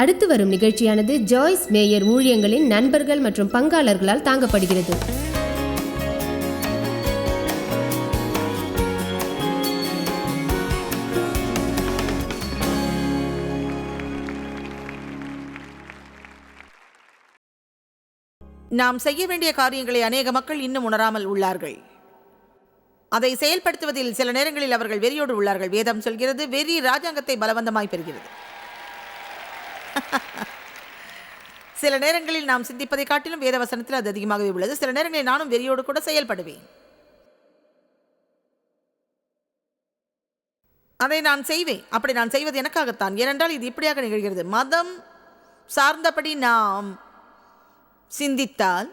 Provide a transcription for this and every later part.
அடுத்து வரும் நிகழ்ச்சியானது ஜாய்ஸ் மேயர் ஊழியங்களின் நண்பர்கள் மற்றும் பங்காளர்களால் தாங்கப்படுகிறது. நாம் செய்ய வேண்டிய காரியங்களை அநேக மக்கள் இன்னும் உணராமல் உள்ளார்கள். அதை செயல்படுத்துவதில் சில நேரங்களில் அவர்கள் வெறியோடு உள்ளார்கள். வேதம் சொல்கிறது வெறி ராஜாங்கத்தை பலவந்தமாய் பெறுகிறது. சில நேரங்களில் நாம் சிந்திப்பதை காட்டிலும் வேத வசனத்தில் அது அதிகமாகவே உள்ளது. சில நேரங்களில் நானும் வெறியோடு கூட செயல்படுவேன். அதை நான் செய்வேன். அப்படி நான் செய்வது எனக்காகத்தான். ஏனென்றால் இது இப்படியாக நிகழ்கிறது. மதம் சார்ந்தபடி நாம் சிந்தித்தால்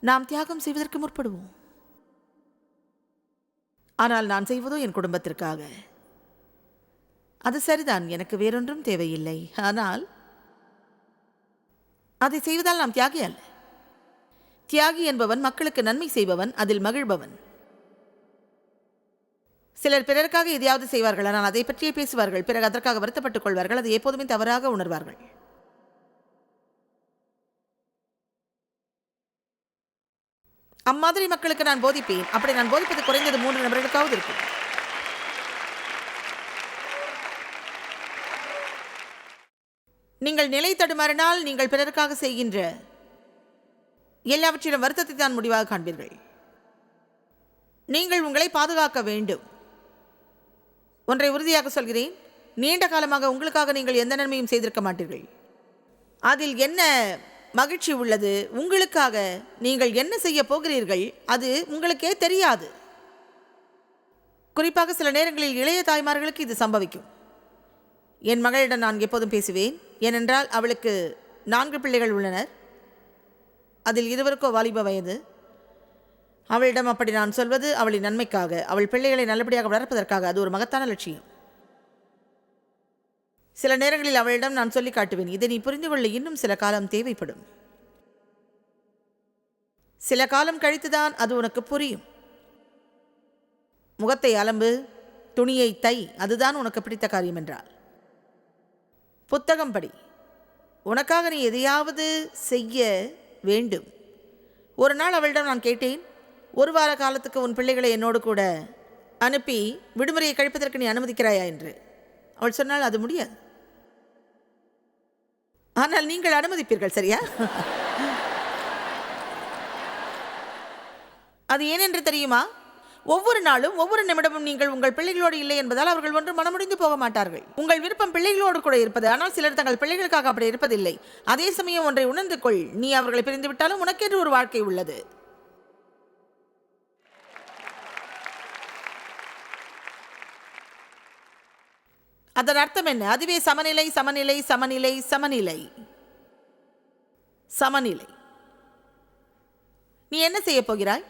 நாம் தியாகம் செய்வதற்கு முற்படுவோம். ஆனால் நான் செய்வதோ என் குடும்பத்திற்காக. அது சரிதான். எனக்கு வேறொன்றும் தேவையில்லை. ஆனால் அதை செய்வதால் நாம் தியாகி அல்ல. தியாகி என்பவன் மக்களுக்கு நன்மை செய்பவன் அதில் மகிழ்பவன். சிலர் பிறருக்காக எதையாவது செய்வார்கள் ஆனால் அதை பற்றியே பேசுவார்கள். பிறகு அதற்காக வருத்தப்பட்டுக் கொள்வார்கள். அதை எப்போதுமே தவறாக உணர்வார்கள். அம்மாதிரி மக்களுக்கு நான் போதிப்பேன். அப்படி நான் போதிப்பது குறைந்தது மூன்று நபர்களுக்காவது இருக்கும். நீங்கள் நிலை தடுமாறினால் நீங்கள் பிறருக்காக செய்கின்ற எல்லாவற்றிலும் வருத்தத்தை தான் முடிவாக காண்பீர்கள். நீங்கள் உங்களை பாதுகாக்க வேண்டும். ஒன்றை உறுதியாக சொல்கிறேன். நீண்ட காலமாக உங்களுக்காக நீங்கள் எந்த நன்மையும் செய்திருக்க மாட்டீர்கள். அதில் என்ன மகிழ்ச்சி உள்ளது? உங்களுக்காக நீங்கள் என்ன செய்ய போகிறீர்கள்? அது உங்களுக்கே தெரியாது. குறிப்பாக சில நேரங்களில் இளைய தாய்மார்களுக்கு இது சம்பவிக்கும். என் மகளிடம் நான் எப்போதும் பேசுவேன். ஏனென்றால் அவளுக்கு நான்கு பிள்ளைகள் உள்ளனர். அதில் இருவருக்கோ வாலிப வயது. அவளிடம் அப்படி நான் சொல்வது அவளின் நன்மைக்காக. அவள் பிள்ளைகளை நல்லபடியாக வளர்ப்பதற்காக. அது ஒரு மகத்தான லட்சியம். சில நேரங்களில் அவளிடம் நான் சொல்லி காட்டுவேன் இதை நீ புரிந்து கொள்ள இன்னும் சில காலம் தேவைப்படும். சில காலம் கழித்துதான் அது உனக்கு புரியும். முகத்தை அலம்பு துணியை தை அதுதான் உனக்கு பிடித்த காரியம் என்றால் புத்தகம் படி உனக்காக நீ எதையாவது செய்ய வேண்டும். ஒரு நாள் அவளிடம் நான் கேட்டேன் ஒரு வார காலத்துக்கு உன் பிள்ளைகளை என்னோடு கூட அனுப்பி விடுமுறையை கழிப்பதற்கு நீ அனுமதிக்கிறாயா? என்று. அவள் சொன்னால் அது முடியாது. ஆனால் நீங்கள் அனுமதிப்பீர்கள் சரியா? அது ஏனென்று தெரியுமா? ஒவ்வொரு நாளும் ஒவ்வொரு நிமிடமும் நீங்கள் உங்கள் பிள்ளைகளோடு இல்லை என்பதால் அவர்கள் ஒன்று மனமுடிந்து போக மாட்டார்கள். உங்கள் விருப்பம் பிள்ளைகளோடு கூட இருப்பது ஆனால் சிலர் தங்கள் பிள்ளைகளுக்காக அப்படி இருப்பதில்லை. அதே சமயம் ஒன்றை உணர்ந்து கொள். நீ அவர்களை பிரிந்து விட்டாலும் உனக்கென்று ஒரு வாழ்க்கை உள்ளது. அதன் அர்த்தம் என்ன? அதுவே சமநிலை சமநிலை சமநிலை சமநிலை. சமநிலை. நீ என்ன செய்ய போகிறாய்?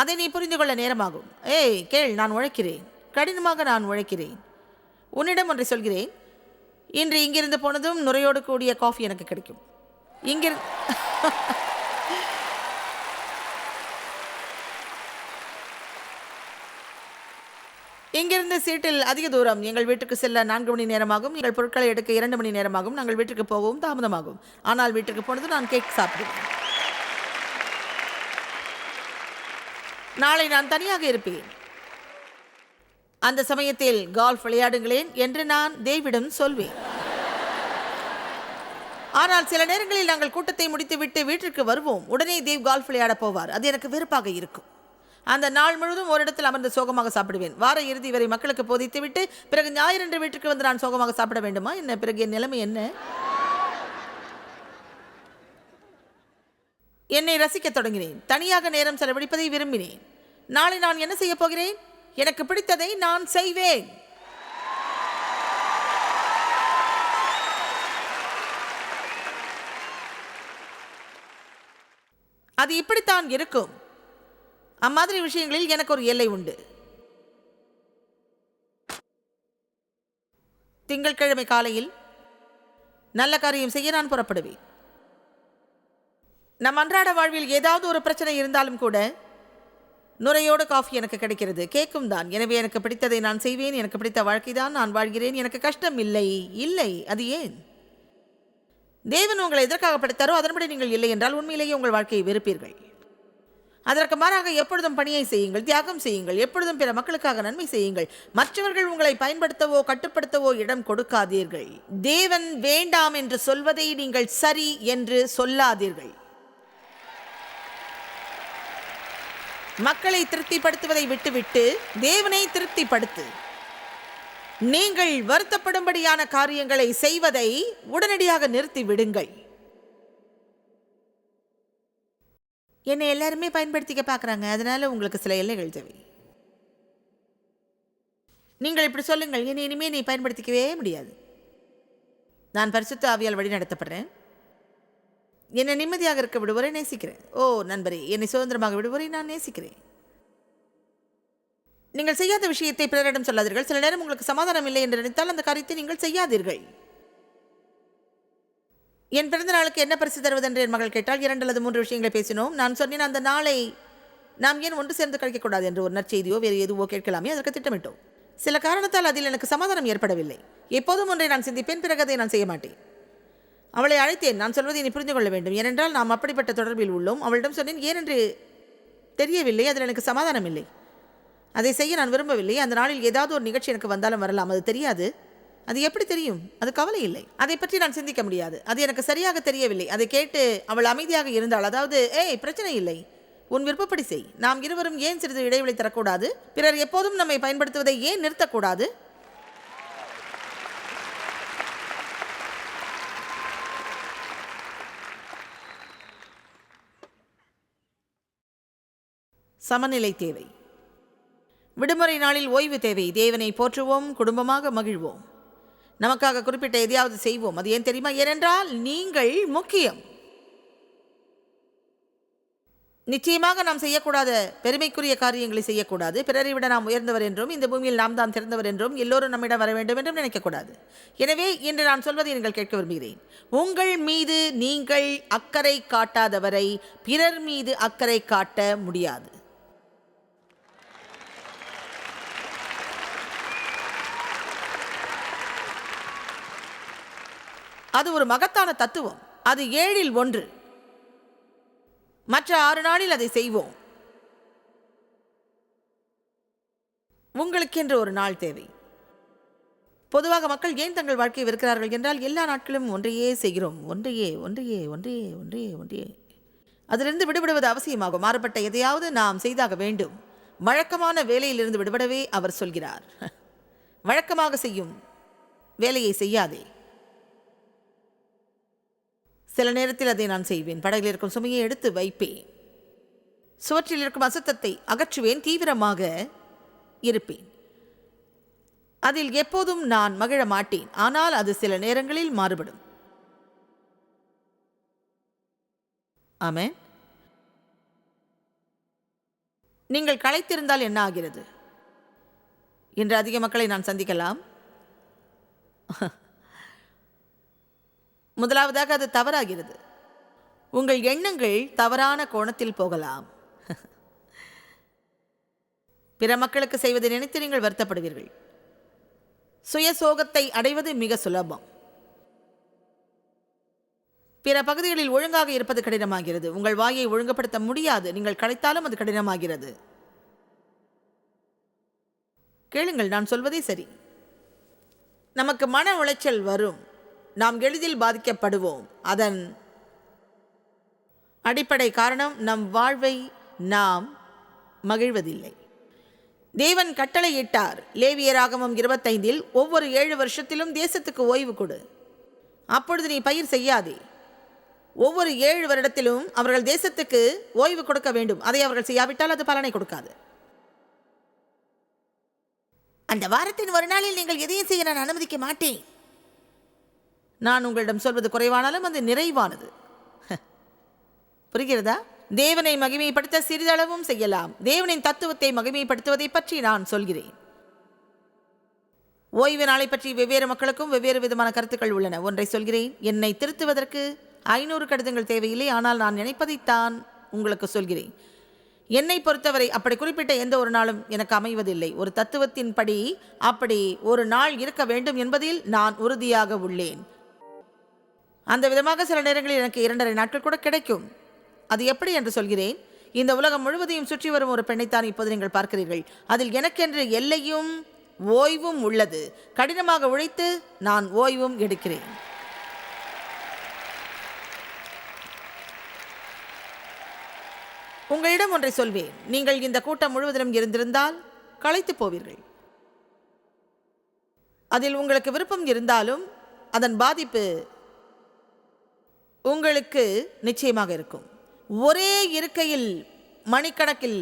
அதை நீ புரிந்து கொள்ள நேரமாகும். ஏய் கேள் நான் உழைக்கிறேன். கடினமாக நான் உழைக்கிறேன். உன்னிடம் ஒன்றை சொல்கிறேன். இன்று இங்கிருந்து போனதும் நுரையோடு கூடிய காஃபி எனக்கு கிடைக்கும். இங்கிரு இங்கிருந்து சீட்டில் அதிக தூரம். எங்கள் வீட்டுக்கு செல்ல நான்கு மணி நேரமாகும். எங்கள் பொருட்களை எடுக்க இரண்டு மணி நேரமாகும். நாங்கள் வீட்டுக்கு போகவும் தாமதமாகும். ஆனால் வீட்டுக்கு போனது நான் கேக் சாப்பிடுவேன். நாளை நான் தனியாக இருப்பேன். அந்த சமயத்தில் கால்ஃப் விளையாடுங்களேன் என்று நான் தேவிடம் சொல்வேன். ஆனால் சில நேரங்களில் நாங்கள் கூட்டத்தை முடித்துவிட்டு வீட்டிற்கு வருவோம். உடனே தேவ் கால்ஃப் விளையாட போவார். அது எனக்கு வெறுப்பாக இருக்கும். அந்த நாள் முழுவதும் ஒரு இடத்தில் அமர்ந்து சோகமாக சாப்பிடுவேன். வார இறுதி வரை மக்களுக்கு போதித்துவிட்டு பிறகு ஞாயிறன்று வீட்டுக்கு வந்து நான் சோகமாக சாப்பிட வேண்டுமா? என்ன பிறகு என் நிலைமை என்ன? என்னை ரசிக்கத் தொடங்கினேன். தனியாக நேரம் செலவழிப்பதை விரும்பினேன். நாளை நான் என்ன செய்யப் போகிறேன்? எனக்கு பிடித்ததை நான் செய்வேன். அது இப்படித்தான் இருக்கும். அம்மாதிரி விஷயங்களில் எனக்கு ஒரு எல்லை உண்டு. திங்கட்கிழமை காலையில் நல்ல காரியம் செய்ய நான் புறப்படுவேன். நம் அன்றாட வாழ்வில் ஏதாவது ஒரு பிரச்சனை இருந்தாலும் கூட நுரையோடு காஃபி எனக்கு கிடைக்கிறது. கேக்கும் தான். எனவே எனக்கு பிடித்ததை நான் செய்வேன். எனக்கு பிடித்த வாழ்க்கை தான் நான் வாழ்கிறேன். எனக்கு கஷ்டம் இல்லை. இல்லை. அது ஏன்? தேவன் உங்களை எதற்காக படைத்தாரோ அதன்படி நீங்கள் இல்லை என்றால் உண்மையிலேயே உங்கள் வாழ்க்கையை வெறுப்பீர்கள். அதற்கு மாறாக எப்பொழுதும் பணியை செய்யுங்கள் தியாகம் செய்யுங்கள் எப்பொழுதும் பிற மக்களுக்காக நன்மை செய்யுங்கள். மற்றவர்கள் உங்களை பயன்படுத்தவோ கட்டுப்படுத்தவோ இடம் கொடுக்காதீர்கள். தேவன் வேண்டாம் என்று சொல்வதை நீங்கள் சரி என்று சொல்லாதீர்கள். மக்களை திருப்திப்படுத்துவதை விட்டுவிட்டு தேவனை திருப்திப்படுத்து. நீங்கள் வருத்தப்படும்படியான காரியங்களை செய்வதை உடனடியாக நிறுத்தி விடுங்கள் என்னை எல்லாருமே பயன்படுத்திக்க பார்க்குறாங்க. அதனால உங்களுக்கு சில எல்லைகள் தேவை. நீங்கள் இப்படி சொல்லுங்கள். என்னை இனிமேல் நீ பயன்படுத்திக்கவே முடியாது. நான் பரிசுத்த ஆவியால் வழி நடத்தப்படுறேன் என்னை நிம்மதியாக இருக்க விடுவரை நேசிக்கிறேன். ஓ நண்பரே என்னை சுதந்திரமாக விடுவரை நான் நேசிக்கிறேன். நீங்கள் செய்யாத விஷயத்தை பிறரிடம் சொல்லாதீர்கள். சில நேரம் உங்களுக்கு சமாதானம் இல்லை என்று நினைத்தால் அந்த காரியத்தை நீங்கள் செய்யாதீர்கள். என் பிறந்த நாளுக்கு என்ன பரிசு தருவதென்று என் மகள் கேட்டால் இரண்டு அல்லது மூன்று விஷயங்களை பேசினோம். நான் சொன்னேன் அந்த நாளை நாம் ஏன் ஒன்று சேர்ந்து கழிக்கக்கூடாது என்று ஒரு நற்செய்தியோ வேறு எதுவோ கேட்கலாமே அதற்கு திட்டமிட்டோம். சில காரணத்தால் அதில் எனக்கு சமாதானம் ஏற்படவில்லை. எப்போதும் ஒன்றை நான் சிந்திப்பேன் பிறகு அதை நான் செய்ய மாட்டேன். அவளை அழைத்தேன். நான் சொல்வதை நீ புரிந்து கொள்ள வேண்டும். ஏனென்றால் நாம் அப்படிப்பட்ட தொடர்பில் உள்ளோம். அவளிடம் சொன்னேன் ஏனென்று தெரியவில்லை. அதில் எனக்கு சமாதானம் இல்லை. அதை செய்ய நான் விரும்பவில்லை. அந்த நாளில் ஏதாவது ஒரு நிகழ்ச்சி எனக்கு வந்தாலும் வரலாம். அது தெரியாது. அது எப்படி தெரியும்? அது கவலை இல்லை. அதை பற்றி நான் சிந்திக்க முடியாது. அது எனக்கு சரியாக தெரியவில்லை. அதை கேட்டு அவள் அமைதியாக இருந்தாள். அதாவது ஏய் பிரச்சனை இல்லை. உன் விருப்பப்படி செய். நாம் இருவரும் ஏன் சிறிது இடைவெளி தரக்கூடாது? பிறர் எப்போதும் நம்மை பயன்படுத்துவதை ஏன் நிறுத்தக்கூடாது? சமநிலை தேவை. விடுமுறை நாளில் ஓய்வு தேவை. தேவனை போற்றுவோம் குடும்பமாக மகிழ்வோம். நமக்காக குறிப்பிட்ட எதையாவது செய்வோம். அது ஏன் தெரியுமா? ஏனென்றால் நீங்கள் முக்கியம். நிச்சயமாக நாம் செய்யக்கூடாத பெருமைக்குரிய காரியங்களை செய்யக்கூடாது. பிறரை விட நாம் உயர்ந்தவர் என்றும் இந்த பூமியில் நாம் தான் திறந்தவர் என்றும் எல்லோரும் நம்மிடம் வர வேண்டும் என்றும் நினைக்கக்கூடாது. எனவே இன்று நான் சொல்வதை நீங்கள் கேட்க விரும்புகிறேன். உங்கள் மீது நீங்கள் அக்கறை காட்டாதவரை பிறர் மீது அக்கறை காட்ட முடியாது. அது ஒரு மகத்தான தத்துவம். அது ஏழில் ஒன்று. மற்ற ஆறு நாளில் அதை செய்வோம். உங்களுக்கென்று ஒரு நாள் தேவை. பொதுவாக மக்கள் ஏன் தங்கள் வாழ்க்கையை வெறுக்கிறார்கள் என்றால் எல்லா நாட்களும் ஒன்றையே செய்கிறோம். ஒன்றையே ஒன்றையே ஒன்றையே ஒன்றையே ஒன்றையே. அதிலிருந்து விடுபடுவது அவசியமாகும். மாறுபட்ட எதையாவது நாம் செய்தாக வேண்டும். வழக்கமான வேலையிலிருந்து விடுபடவே அவர் சொல்கிறார். வழக்கமாக செய்யும் வேலையை செய்யாதே. சில நேரத்தில் அதை நான் செய்வேன். படகில் இருக்கும் சுமையை எடுத்து வைப்பேன். சுவற்றில் இருக்கும் அசுத்தத்தை அகற்றுவேன் தீவிரமாக இருப்பேன். அதில் எப்போதும் நான் மகிழ மாட்டேன். ஆனால் அது சில நேரங்களில் மாறுபடும். ஆமே நீங்கள் களைத்திருந்தால் என்ன ஆகிறது? இன்று அதிக மக்களை நான் சந்திக்கலாம். முதலாவதாக அது தவறாகிறது. உங்கள் எண்ணங்கள் தவறான கோணத்தில் போகலாம். பிற மக்களுக்கு செய்வதை நினைத்து நீங்கள் வருத்தப்படுவீர்கள். சுய சோகத்தை அடைவது மிக சுலபம். பிற பகுதிகளில் ஒழுங்காக இருப்பது கடினமாகிறது. உங்கள் வாயை ஒழுங்குபடுத்த முடியாது. நீங்கள் களைத்தாலும் அது கடினமாகிறது. கேளுங்கள் நான் சொல்வதே சரி. நமக்கு மன உளைச்சல் வரும். நாம் எளிதில் பாதிக்கப்படுவோம். அதன் அடிப்படை காரணம் நம் வாழ்வை நாம் மகிழ்வதில்லை. தேவன் கட்டளையிட்டார். லேவியராகமம் இருபத்தைந்தில் ஒவ்வொரு ஏழு வருஷத்திலும் தேசத்துக்கு ஓய்வு கொடு. அப்பொழுது நீ பயிர் செய்யாதே. ஒவ்வொரு ஏழு வருடத்திலும் அவர்கள் தேசத்துக்கு ஓய்வு கொடுக்க வேண்டும். அதை அவர்கள் செய்யாவிட்டால் அது பலனை கொடுக்காது. அந்த வாரத்தின் ஒரு நாளில் நீங்கள் எதையும் செய்ய நான் அனுமதிக்க மாட்டேன். நான் உங்களிடம் சொல்வது குறைவானாலும் அது நிறைவானது. புரிகிறதா? தேவனை மகிமைப்படுத்த சிறிதளவும் செய்யலாம். தேவனின் தத்துவத்தை மகிமைப்படுத்துவதை பற்றி நான் சொல்கிறேன். ஓய்வு நாளை பற்றி வெவ்வேறு மக்களுக்கும் வெவ்வேறு விதமான கருத்துக்கள் உள்ளன. ஒன்றை சொல்கிறேன். என்னை திருத்துவதற்கு ஐநூறு கடிதங்கள் தேவையில்லை. ஆனால் நான் நினைப்பதைத்தான் உங்களுக்கு சொல்கிறேன். என்னை பொறுத்தவரை அப்படி குறிப்பிட்ட எந்த ஒரு நாளும் எனக்கு அமைவதில்லை. ஒரு தத்துவத்தின்படி அப்படி ஒரு நாள் இருக்க வேண்டும் என்பதில் நான் உறுதியாக உள்ளேன். அந்த விதமாக சில நேரங்களில் எனக்கு இரண்டரை நாட்கள் கூட கிடைக்கும். அது எப்படி என்று சொல்கிறேன். இந்த உலகம் முழுவதையும் சுற்றி வரும் ஒரு பெண்ணைத்தான் இப்போது நீங்கள் பார்க்கிறீர்கள். அதில் எனக்கென்று எல்லையும் ஓய்வும் உள்ளது. கடினமாக உழைத்து நான் ஓய்வும் எடுக்கிறேன். உங்களிடம் ஒன்றை சொல்வேன். நீங்கள் இந்த கூட்டம் முழுவதிலும் இருந்திருந்தால் களைத்து போவீர்கள். அதில் உங்களுக்கு விருப்பம் இருந்தாலும் அதன் பாதிப்பு உங்களுக்கு நிச்சயமாக இருக்கும். ஒரே இருக்கையில் மணிக்கணக்கில்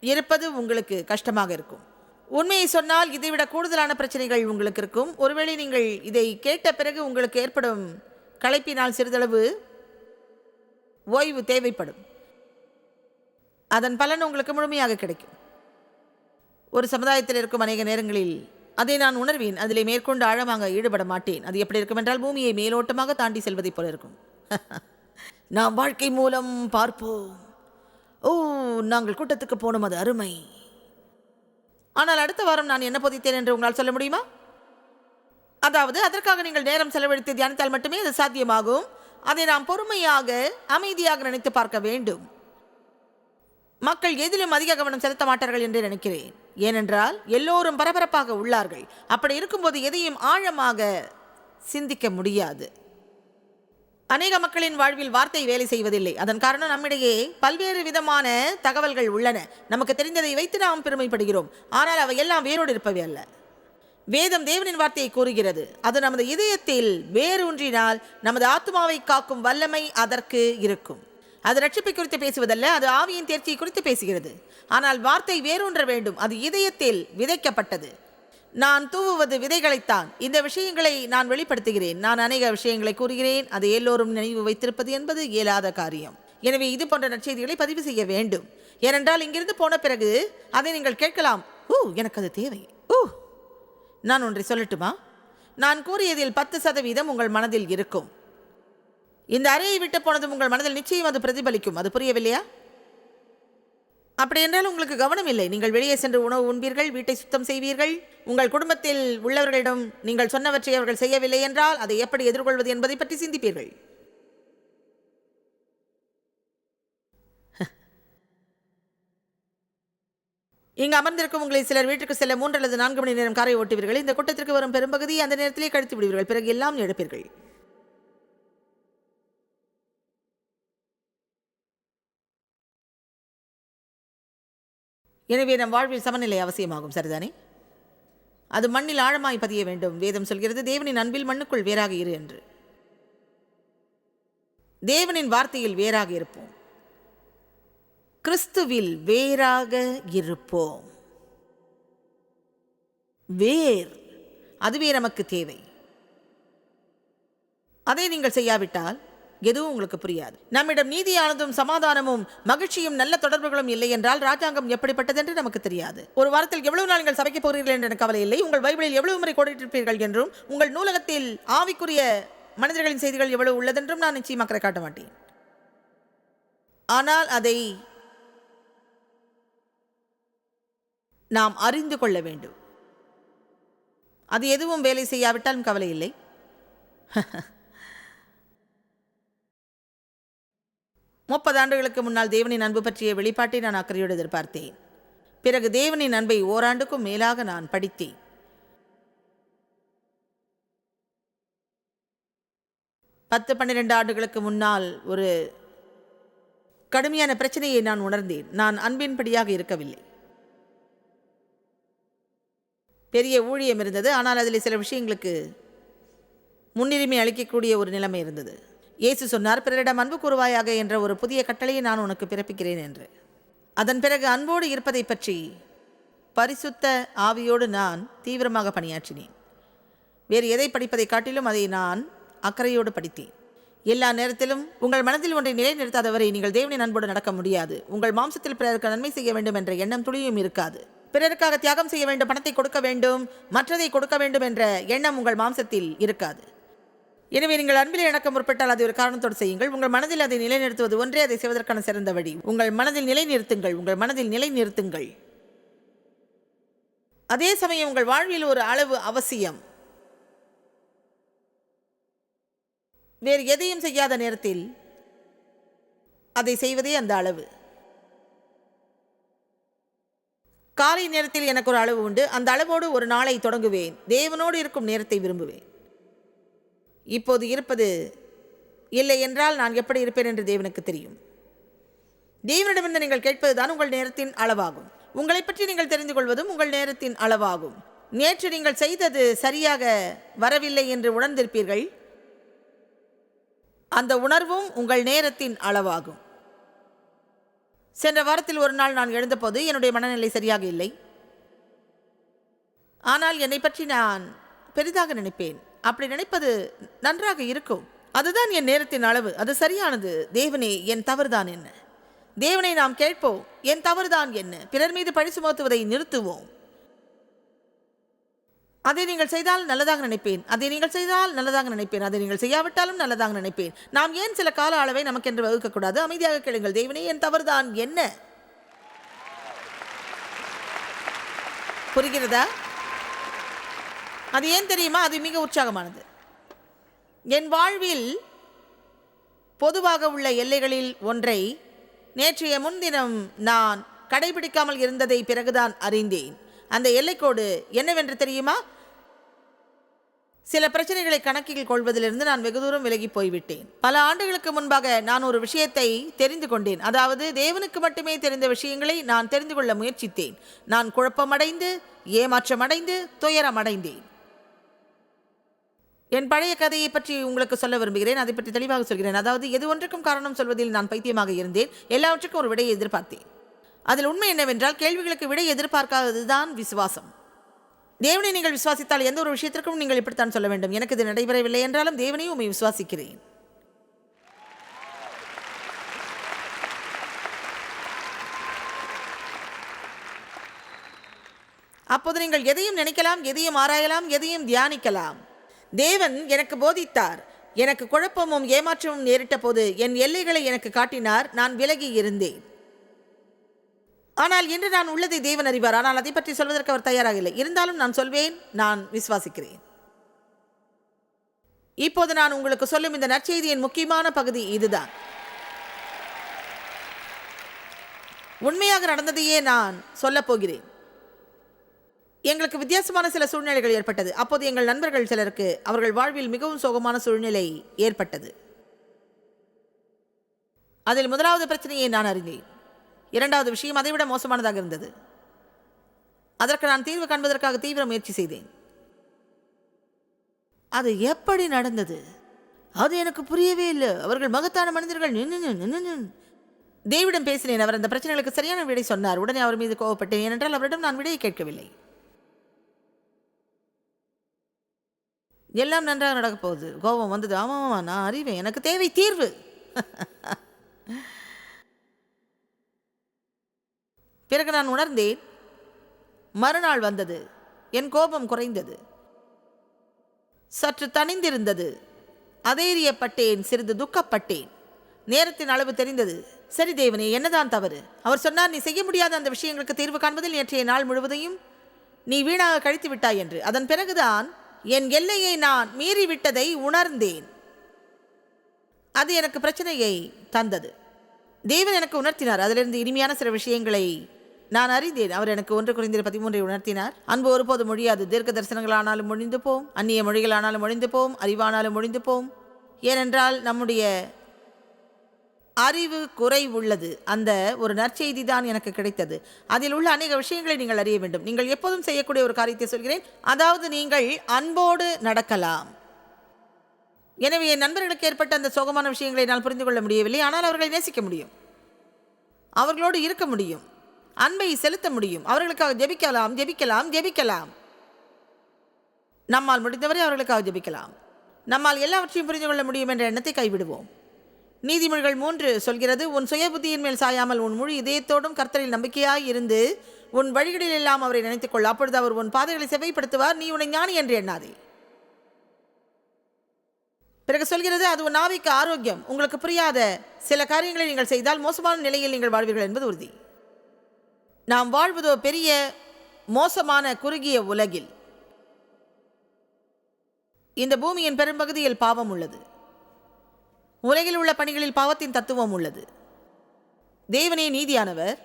இருப்பது உங்களுக்கு கஷ்டமாக இருக்கும். உண்மையை சொன்னால் இதைவிட கூடுதலான பிரச்சனைகள் உங்களுக்கு இருக்கும். ஒருவேளை நீங்கள் இதை கேட்ட பிறகு உங்களுக்கு ஏற்படும் களைப்பினால் சிறிதளவு ஓய்வு தேவைப்படும். அதன் பலன் உங்களுக்கு முழுமையாக கிடைக்கும். ஒரு சமுதாயத்தில் இருக்கும் அநேக நேரங்களில் அதை நான் உணர்வேன். அதிலே மேற்கொண்டு ஆழமாக ஈடுபட மாட்டேன். அது எப்படி இருக்கும் என்றால் பூமியை மேலோட்டமாக தாண்டி செல்வதைப் போல இருக்கும். நாம் வாழ்க்கை மூலம் பார்ப்போம். ஓ நாங்கள் கூட்டத்துக்கு போனோம் அது அருமை. ஆனால் அடுத்த வாரம் நான் என்ன பொதித்தேன் என்று உங்களால் சொல்ல முடியுமா? அதாவது அதற்காக நீங்கள் நேரம் செலவழித்து தியானித்தால் மட்டுமே அது சாத்தியமாகும். அதை நாம் பொறுமையாக அமைதியாக நினைத்து பார்க்க வேண்டும். மக்கள் எதிலும் அதிக கவனம் செலுத்த மாட்டார்கள் என்று நினைக்கிறேன். ஏனென்றால் எல்லோரும் பரபரப்பாக உள்ளார்கள். அப்படி இருக்கும்போது எதையும் ஆழமாக சிந்திக்க முடியாது. அநேக மக்களின் வாழ்வில் வார்த்தை வேலை செய்வதில்லை. அதன் காரணம் நம்மிடையே பல்வேறு விதமான தகவல்கள் உள்ளன. நமக்கு தெரிந்ததை வைத்து நாம் பெருமைப்படுகிறோம். ஆனால் அவை எல்லாம் வேரோடு இருப்பவை அல்ல. வேதம் தேவனின் வார்த்தையை கூறுகிறது. அது நமது இதயத்தில் வேரூன்றினால் நமது ஆத்மாவை காக்கும் வல்லமை அதற்கு இருக்கும். அது ரட்சிப்பை குறித்து பேசுவதல்ல அது ஆவியின் தேர்ச்சியை குறித்து பேசுகிறது. ஆனால் வார்த்தை வேரூன்ற வேண்டும். அது இதயத்தில் விதைக்கப்பட்டது. நான் தூவுவது விதைகளைத்தான். இந்த விஷயங்களை நான் வெளிப்படுத்துகிறேன். நான் அநேக விஷயங்களை கூறுகிறேன். அதை எல்லோரும் நினைவு வைத்திருப்பது என்பது இயலாத காரியம். எனவே இது போன்ற நற்செய்திகளை பதிவு செய்ய வேண்டும். ஏனென்றால் இங்கிருந்து போன பிறகு அதை நீங்கள் கேட்கலாம். ஓ எனக்கு அது தேவை. ஓ நான் ஒன்றை சொல்லட்டுமா? நான் கூறியதில் பத்து சதவீதம் உங்கள் மனதில் இருக்கும். இந்த அறையை விட்டு போனதும் உங்கள் மனதில் நிச்சயம் அது பிரதிபலிக்கும். அது புரியவில்லையா? அப்படி என்றால் உங்களுக்கு கவனம் இல்லை. நீங்கள் வெளியே சென்று உணவு உண்பீர்கள் வீட்டை சுத்தம் செய்வீர்கள். உங்கள் குடும்பத்தில் உள்ளவர்களிடம் நீங்கள் சொன்னவற்றை அவர்கள் செய்யவில்லை என்றால் அதை எப்படி எதிர்கொள்வது என்பதை பற்றி சிந்திப்பீர்கள். இங்கு அமர்ந்திருக்கும் உங்களை சிலர் வீட்டுக்கு செல்ல மூன்று அல்லது நான்கு மணி நேரம் காரை ஓட்டுவீர்கள். இந்த கூட்டத்திற்கு வரும் பெரும்பகுதி அந்த நேரத்திலே கழித்து விடுவீர்கள். பிறகு எல்லாம் எடுப்பீர்கள் எனவே நம் வாழ்வில் சமநிலை அவசியமாகும் சரிதானே? அது மண்ணில் ஆழமாய் பதிய வேண்டும். வேதம் சொல்கிறது தேவனின் அன்பில் மண்ணுக்குள் வேறாக இரு என்று. தேவனின் வார்த்தையில் வேறாக இருப்போம். கிறிஸ்துவில் வேறாக இருப்போம். வேர் அதுவே நமக்கு தேவை. அதை நீங்கள் செய்யாவிட்டால் எதுவும் உங்களுக்கு புரியாது. நம்மிடம் நீதியானதும் சமாதானமும் மகிழ்ச்சியும் நல்ல தொடர்புகளும் இல்லை என்றால் ராஜாங்கம் எப்படிப்பட்டது என்று நமக்கு தெரியாது. ஒரு வாரத்தில் எவ்வளவு நாள் நீங்கள் சபைக்கு போகிறீர்கள் என்று கவலை இல்லை. உங்கள் பைபிளில் எவ்வளவு முறை கோடிட்டிருப்பீர்கள் என்றும் உங்கள் நூலகத்தில் ஆவிக்குரிய மனிதர்களின் செய்திகள் எவ்வளவு உள்ளதென்றும் நான் நிச்சயமாக காட்ட மாட்டேன். ஆனால் அதை நாம் அறிந்து கொள்ள வேண்டும். அது எதுவும் வேலை செய்யாவிட்டாலும் கவலை இல்லை. முப்பது ஆண்டுகளுக்கு முன்னால் தேவனின் அன்பு பற்றிய வெளிப்பாட்டை நான் அக்கறையோடு எதிர்பார்த்தேன். பிறகு தேவனின் அன்பை ஓராண்டுக்கும் மேலாக நான் படித்தேன். பத்து பன்னிரெண்டு ஆண்டுகளுக்கு முன்னால் ஒரு கடுமையான பிரச்சனையை நான் உணர்ந்தேன். நான் அன்பின்படியாக இருக்கவில்லை. பெரிய ஊழியம் இருந்தது. ஆனால் அதில் சில விஷயங்களுக்கு முன்னுரிமை அளிக்கக்கூடிய ஒரு நிலைமை இருந்தது. இயேசு சொன்னார் பிறரிடம் அன்பு கூறுவாயாக என்ற ஒரு புதிய கட்டளையை நான் உனக்கு பிறப்பிக்கிறேன் என்று. அதன் பிறகு அன்போடு இருப்பதை பற்றி பரிசுத்த ஆவியோடு நான் தீவிரமாக பணியாற்றினேன். வேறு எதை படிப்பதை காட்டிலும் அதை நான் அக்கறையோடு படித்தேன். எல்லா நேரத்திலும் உங்கள் மனதில் ஒன்றை நிலைநிறுத்தாதவரை நீங்கள் தேவனின் அன்போடு நடக்க முடியாது. உங்கள் மாம்சத்தில் பிறருக்கு நன்மை செய்ய வேண்டும் என்ற எண்ணம் துளியும் இருக்காது. பிறருக்காக தியாகம் செய்ய வேண்டும் பணத்தை கொடுக்க வேண்டும் மற்றதை கொடுக்க வேண்டும் என்ற எண்ணம் உங்கள் மாம்சத்தில் இருக்காது. எனவே நீங்கள் அன்பில் இணக்க முற்பட்டால் அதை ஒரு காரணத்தோடு செய்யுங்கள். உங்கள் மனதில் அதை நிலைநிறுத்துவது ஒன்றே அதை செய்வதற்கான சிறந்த வழி. உங்கள் மனதில் நிலைநிறுத்துங்கள். உங்கள் மனதில் நிலைநிறுத்துங்கள். அதே சமயம் உங்கள் வாழ்வில் ஒரு அளவு அவசியம். வேறு எதையும் செய்யாத நேரத்தில் அதை செய்வதே அந்த அளவு. காலை நேரத்தில் எனக்கு ஒரு அளவு உண்டு. அந்த அளவோடு ஒரு நாளை தொடங்குவேன். தேவனோடு இருக்கும் நேரத்தை விரும்புவேன். இப்போது இருப்பது இல்லை என்றால் நான் எப்படி இருப்பேன் என்று தேவனுக்கு தெரியும். தேவனிடமிருந்து நீங்கள் கேட்பதுதான் உங்கள் நேரத்தின் அளவாகும். உங்களை பற்றி நீங்கள் தெரிந்து கொள்வதும் உங்கள் நேரத்தின் அளவாகும். நேற்று நீங்கள் செய்தது சரியாக வரவில்லை என்று உணர்ந்திருப்பீர்கள். அந்த உணர்வும் உங்கள் நேரத்தின் அளவாகும். சென்ற வாரத்தில் ஒரு நாள் நான் எழுந்தபோது என்னுடைய மனநிலை சரியாக இல்லை. ஆனால் என்னை பற்றி நான் பெரிதாக நினைப்பேன். அப்படி நினைப்பது நன்றாக இருக்கும். அதுதான் என் நேரத்தின் அளவு. அது சரியானது. தேவனே என் தவறுதான் என்ன? தேவனை நாம் கேட்போம். என் தவறுதான் என்ன? பிறர் மீது பழி சுமத்துவதை நிறுத்துவோம். அதை நீங்கள் செய்தால் நல்லதாக நினைப்பேன். அதை நீங்கள் செய்தால் நல்லதாக நினைப்பேன். அதை நீங்கள் செய்யாவிட்டாலும் நல்லதாக நினைப்பேன். நாம் ஏன் சில கால அளவை நமக்கென்று வகுக்கக்கூடாது? அமைதியாக கேளுங்கள். தேவனே என் தவறுதான் என்ன? புரிகிறதா? அது ஏன் தெரியுமா? அது மிக உற்சாகமானது. என் வாழ்வில் பொதுவாக உள்ள எல்லைகளில் ஒன்றை நேற்றைய முன்தினம் நான் கடைபிடிக்காமல் இருந்ததை பிறகுதான் அறிந்தேன். அந்த எல்லைக்கோடு என்னவென்று தெரியுமா? சில பிரச்சனைகளை கணக்கில் கொள்வதிலிருந்து நான் வெகு தூரம் விலகி போய்விட்டேன். பல ஆண்டுகளுக்கு முன்பாக நான் ஒரு விஷயத்தை தெரிந்து கொண்டேன். அதாவது தேவனுக்கு மட்டுமே தெரிந்த விஷயங்களை நான் தெரிந்து கொள்ள முயற்சித்தேன். நான் குழப்பமடைந்து ஏமாற்றமடைந்து துயரமடைந்தேன். என் பழைய கதையை பற்றி உங்களுக்கு சொல்ல விரும்புகிறேன் அதை பற்றி தெளிவாக சொல்கிறேன். அதாவது எது ஒன்றுக்கும் காரணம் சொல்வதில் நான் பைத்தியமாக இருந்தேன். எல்லாவற்றுக்கும் ஒரு விடையை எதிர்பார்த்தேன். அதில் உண்மை என்னவென்றால் கேள்விகளுக்கு விடை எதிர்பார்க்காததுதான் விசுவாசம். தேவனை நீங்கள் விசுவாசித்தால் எந்த ஒரு விஷயத்திற்கும் நீங்கள் இப்படித்தான் சொல்ல வேண்டும். எனக்கு இது நடைபெறவில்லை என்றாலும் தேவனையும் உண்மை விசுவாசிக்கிறேன். அப்போது நீங்கள் எதையும் நினைக்கலாம் எதையும் ஆராயலாம் எதையும் தியானிக்கலாம். தேவன் எனக்கு போதித்தார். எனக்கு குழப்பமும் ஏமாற்றமும் நேரிட்ட போது என் எல்லைகளை எனக்கு காட்டினார். நான் விலகி இருந்தேன். ஆனால் இன்று நான் உள்ளதை தேவன் அறிவார். ஆனால் அதை பற்றி சொல்வதற்கு அவர் தயாராக இல்லை இருந்தாலும் நான் சொல்வேன் நான் விசுவாசிக்கிறேன். இப்போது நான் உங்களுக்கு சொல்லும் இந்த நற்செய்தியின் முக்கியமான பகுதி இதுதான். உண்மையாக நடந்ததையே நான் சொல்லப் போகிறேன். எங்களுக்கு வித்தியாசமான சில சூழ்நிலைகள் ஏற்பட்டது. அப்போது எங்கள் நண்பர்கள் சிலருக்கு அவர்கள் வாழ்வில் மிகவும் சோகமான சூழ்நிலை ஏற்பட்டது. அதில் முதலாவது பிரச்சனையை நான் அறிந்தேன். இரண்டாவது விஷயம் அதைவிட மோசமானதாக இருந்தது. அதற்கு நான் தீர்வு காண்பதற்காக தீவிர முயற்சி செய்தேன். அது எப்படி நடந்தது? அது எனக்கு புரியவே இல்லை. அவர்கள் மகத்தான மனிதர்கள். நின்று நின்று தேவிடம் பேசினேன். அவர் அந்த பிரச்சனைகளுக்கு சரியான விடை சொன்னார். உடனே அவர் மீது கோவப்பட்டேன். ஏனென்றால் அவரிடம் நான் விடையை கேட்கவில்லை. எல்லாம் நன்றாக நடக்கப் போகுது. கோபம் வந்தது. ஆமாம் ஆமாம் நான் அறிவேன். எனக்கு தேவை தீர்வு. பிறகு நான் உணர்ந்தேன் மறுநாள் வந்தது. என் கோபம் குறைந்தது. சற்று தனிந்திருந்தது அதேரியப்பட்டேன் சிறிது துக்கப்பட்டேன். நேரத்தின் அளவு தெரிந்தது. சரி தேவனே என்னதான் தவறு? அவர் சொன்னார் நீ செய்ய முடியாத அந்த விஷயங்களுக்கு தீர்வு காண்பதில் நேற்றைய நாள் முழுவதையும் நீ வீணாக கழித்து விட்டாய் என்று. அதன் பிறகுதான் என் எல்லையை நான் மீறிவிட்டதை உணர்ந்தேன். அது எனக்கு பிரச்சனையை தந்தது. தேவன் எனக்கு உணர்த்தினார். அதிலிருந்து இனிமையான சில விஷயங்களை நான் அறிந்தேன். அவர் எனக்கு ஒன்று குறைந்த பதிமூன்றை உணர்த்தினார். அன்பு ஒருபோது மொழியாது தீர்க்க தரிசனங்களானாலும் முடிந்து போம். அந்நிய மொழிகளானாலும் முடிந்து போம். அறிவானாலும் மொழிந்து போம். ஏனென்றால் நம்முடைய அறிவு குறை உள்ளது. அந்த ஒரு நற்செய்தி தான் எனக்கு கிடைத்தது. அதில் உள்ள அநேக விஷயங்களை நீங்கள் அறிய வேண்டும். நீங்கள் எப்போதும் செய்யக்கூடிய ஒரு காரியத்தை சொல்கிறேன். அதாவது நீங்கள் அன்போடு நடக்கலாம். எனவே என் நண்பர்களுக்கு ஏற்பட்ட அந்த சோகமான விஷயங்களை நான் புரிந்து கொள்ள முடியவில்லை. ஆனால் அவர்களை நேசிக்க முடியும். அவர்களோடு இருக்க முடியும். அன்பை செலுத்த முடியும். அவர்களுக்காக ஜெபிக்கலாம் ஜெபிக்கலாம் ஜெபிக்கலாம். நம்மால் முடிந்தவரை அவர்களுக்காக ஜெபிக்கலாம். நம்மால் எல்லாவற்றையும் புரிந்து கொள்ள முடியும் என்ற எண்ணத்தை கைவிடுவோம். நீதிமொழிகள் மூன்று சொல்கிறது உன் சுய புத்தியின் மேல் சாயாமல் உன் முழு இதயத்தோடும் கர்த்தரில் நம்பிக்கையாய் இருந்து உன் வழிகளில் எல்லாம் அவரை நினைத்துக்கொள் அப்பொழுது அவர் உன் பாதைகளை செவைப்படுத்துவார். நீ உன்னை ஞானி என்று எண்ணாதே. பிறகு சொல்கிறது அது உன் நாவிக்கு ஆரோக்கியம். உங்களுக்கு புரியாத சில காரியங்களை நீங்கள் செய்தால் மோசமான நிலையில் நீங்கள் வாழ்வீர்கள் என்பது உறுதி. நாம் வாழ்வதோ பெரிய மோசமான குறுகிய உலகில். இந்த பூமியின் பெரும்பகுதியில் பாவம் உள்ளது. உலகில் உள்ள பணிகளில் பாவத்தின் தத்துவம் உள்ளது. தேவனே நீதியானவர்.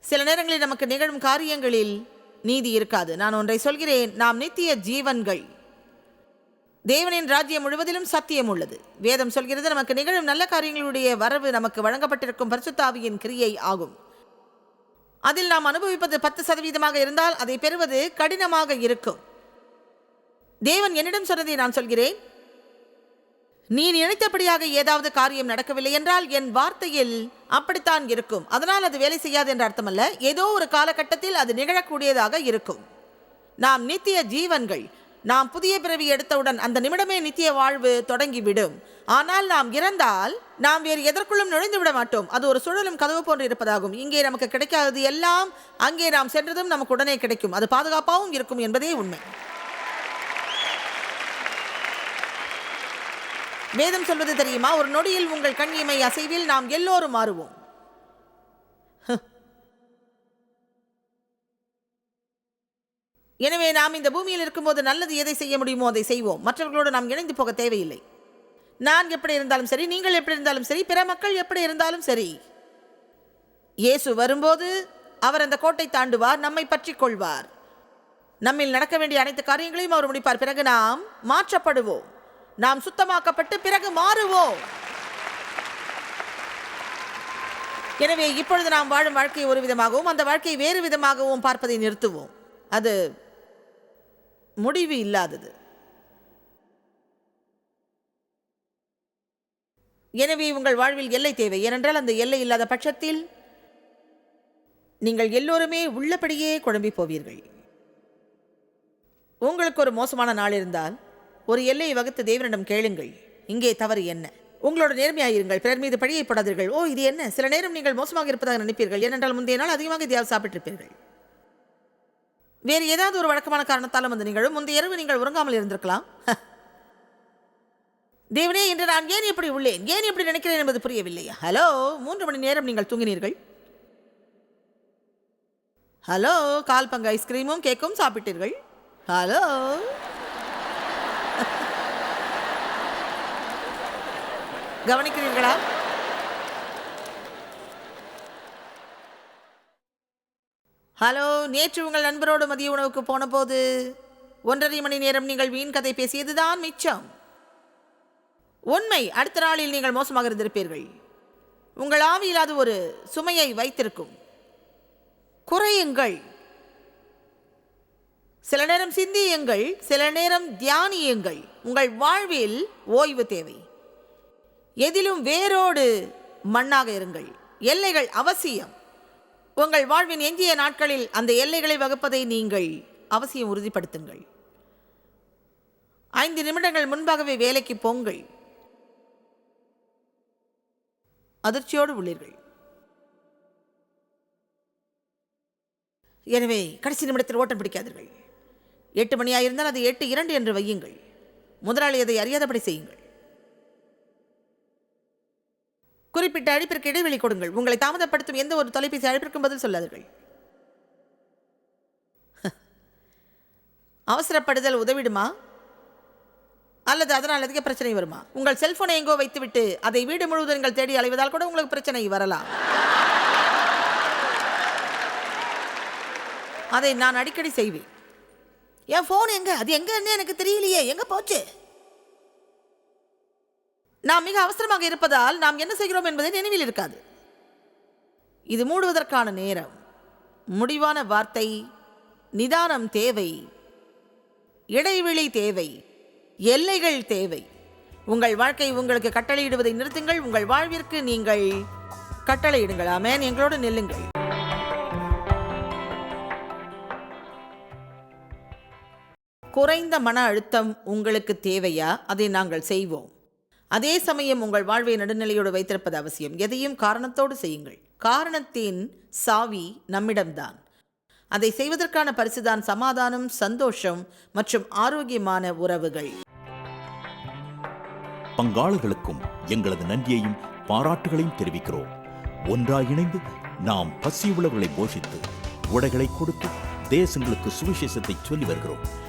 சில நேரங்களில் நமக்கு நிகழும் காரியங்களில் நீதி இருக்காது. நான் ஒன்றை சொல்கிறேன் நாம் நித்திய ஜீவன்கள். தேவனின் ராஜ்யம் முழுவதிலும் சத்தியம் உள்ளது. வேதம் சொல்கிறது நமக்கு நிகழும் நல்ல காரியங்களுடைய வரவு நமக்கு வழங்கப்பட்டிருக்கும் பரிசுத்தாவியின் கிரியை ஆகும். அதில் நாம் அனுபவிப்பது பத்து சதவீதமாக இருந்தால் அதை பெறுவது கடினமாக இருக்கும். தேவன் என்னிடம் சொன்னதை நான் சொல்கிறேன். நீ நினைத்தபடியாக ஏதாவது காரியம் நடக்கவில்லை என்றால் என் வார்த்தையில் அப்படித்தான் இருக்கும். அதனால் அது வேலை செய்யாது என்ற அர்த்தமல்ல. ஏதோ ஒரு காலகட்டத்தில் அது நிகழக்கூடியதாக இருக்கும். நாம் நித்திய ஜீவன்கள். நாம் புதிய பிறவி எடுத்தவுடன் அந்த நிமிடமே நித்திய வாழ்வு தொடங்கிவிடும். ஆனால் நாம் இறந்தால் நாம் வேறு எதற்குள்ளும் நுழைந்து விட மாட்டோம். அது ஒரு சுழலும் கதவு போன்று இருப்பதாகும். இங்கே நமக்கு கிடைக்காதது எல்லாம் அங்கே நாம் சென்றதும் நமக்கு உடனே கிடைக்கும். அது பாதுகாப்பாகவும் இருக்கும் என்பதே உண்மை. வேதம் சொல்வது தெரியுமா? ஒரு நொடியில் உங்கள் கண் இமை அசைவில் நாம் எல்லோரும் மாறுவோம். எனவே நாம் இந்த பூமியில் இருக்கும்போது நல்லது எதை செய்ய முடியுமோ அதை செய்வோம். மற்றவர்களோடு நாம் இணைந்து போக தேவையில்லை. நான் எப்படி இருந்தாலும் சரி நீங்கள் எப்படி இருந்தாலும் சரி பிற மக்கள் எப்படி இருந்தாலும் சரி. இயேசு வரும்போது அவர் அந்த கோட்டை தாண்டுவார் நம்மை பற்றி கொள்வார். நம்மில் நடக்க வேண்டிய அனைத்து காரியங்களையும் அவர் முடிப்பார். பிறகு நாம் மாற்றப்படுவோம். நாம் சுத்தமாக்கப்பட்டு பிறகு மாறுவோம். எனவே இப்பொழுது நாம் வாழும் வாழ்க்கையை ஒரு விதமாகவும் அந்த வாழ்க்கையை வேறு விதமாகவும் பார்ப்பதை நிறுத்துவோம். அது முடிவு இல்லாதது. எனவே உங்கள் வாழ்வில் எல்லை தேவை. ஏனென்றால் அந்த எல்லை இல்லாத பட்சத்தில் நீங்கள் எல்லோருமே உள்ளபடியே குழம்பி போவீர்கள். உங்களுக்கு ஒரு மோசமான நாள் இருந்தால் ஒரு எல்லையை வகுத்து தேவனிடம் கேளுங்கள். இங்கே தவறு என்ன? உங்களோட நேர்மையாயிருங்கள். பிறர் மீது பழியை போடாதீர்கள். ஓ இது என்ன? சில நேரம் நீங்கள் மோசமாக இருப்பதாக நினைப்பீர்கள். ஏனென்றால் முந்தைய நாள் அதிகமாக இதையாவது சாப்பிட்டிருப்பீர்கள்? வேறு ஏதாவது ஒரு வழக்கமான காரணத்தாலும் வந்து நிகழும் முந்தைய இரவு நீங்கள் உறங்காமல் இருந்திருக்கலாம். தேவனே இன்று நான் ஏன் இப்படி உள்ளேன்? ஏன் இப்படி நினைக்கிறேன் என்பது புரியவில்லையா ஹலோ மூன்று மணி நேரம் நீங்கள் தூங்கினீர்கள்? ஹலோ கால் பங்கு ஐஸ்கிரீமும் கேக்கும் சாப்பிட்டீர்கள்? ஹலோ. கவனிக்கிறீர்களா? ஹலோ நேற்று உங்கள் நண்பரோடு மதிய உணவுக்கு போன போது ஒன்றரை மணி நேரம் நீங்கள் வீண் கதை பேசியதுதான் மிச்சம். உண்மை அடுத்த நாளில் நீங்கள் மோசமாக இருந்திருப்பீர்கள். உங்கள் ஆவியில் அது ஒரு சுமையை வைத்திருக்கும். குறையுங்கள். சில நேரம் சிந்தியுங்கள் சில நேரம் தியானியுங்கள். உங்கள் வாழ்வில் ஓய்வு தேவை. எதிலும் வேரோடு மண்ணாக இருங்கள். எல்லைகள் அவசியம். உங்கள் வாழ்வின் எஞ்சிய நாட்களில் அந்த எல்லைகளை வகுப்பதை நீங்கள் அவசியம் உறுதிப்படுத்துங்கள். ஐந்து நிமிடங்கள் முன்பாகவே வேலைக்கு போங்கள். அதிர்ச்சியோடு உள்ளீர்கள். எனவே கடைசி நிமிடத்தில் ஓட்டம் பிடிக்காதீர்கள். எட்டு மணியாக இருந்தால் அது எட்டு இரண்டு என்று வையுங்கள். முதலாளி அதை அறியாதபடி செய்யுங்கள். குறிப்பிட்ட அழைப்பிற்கு இடைவெளி கொடுங்கள். உங்களை தாமதப்படுத்தும் எந்த ஒரு தொலைபேசி அழைப்பிற்கும் பதில் சொல்லாதீர்கள். அவசரப்படுதல் உதவிடுமா? அல்லது அதனால் அதிக பிரச்சனை வருமா? உங்கள் செல்போனை எங்கோ வைத்துவிட்டு அதை வீடு முழுவதும் நீங்கள் தேடி அலைவதால் கூட உங்களுக்கு பிரச்சனை வரலாம். அதை நான் அடிக்கடி செய்வேன். என் ஃபோன் எங்க? அது எங்கன்னு எனக்கு தெரியலையே. எங்க போச்சு? நாம் மிக அவசரமாக இருப்பதால் நாம் என்ன செய்கிறோம் என்பதை நினைவில் இருக்காது. இது மூடுவதற்கான நேரம். முடிவான வார்த்தை நிதானம் தேவை. இடைவெளி தேவை. எல்லைகள் தேவை. உங்கள் வாழ்க்கை உங்களுக்கு கட்டளையிடுவதை நிறுத்துங்கள். உங்கள் வாழ்விற்கு நீங்கள் கட்டளையிடுங்கள். ஆமேன். எங்களோடு நெல்லுங்கள். குறைந்த மன அழுத்தம் உங்களுக்கு தேவையா? அதை நாங்கள் செய்வோம். அதே சமயம் உங்கள் வாழ்வை நடுநிலையோடு வைத்திருப்பது அவசியம். எதையும் காரணத்தோடு செய்யுங்கள். காரணத்தின் சாவி நம்மிடம்தான். அதை செய்வதற்கான பரிசுதான் சமாதானம் சந்தோஷம் மற்றும் ஆரோக்கியமான உறவுகள். பங்காளர்களுக்கும் எங்களது நன்றியையும் பாராட்டுகளையும் தெரிவிக்கிறோம். ஒன்றாக இணைந்து நாம் பசியுள்ளவர்களை போஷித்து உடைகளை கொடுத்து தேசங்களுக்கு சுவிசேஷத்தை சொல்லி வருகிறோம்.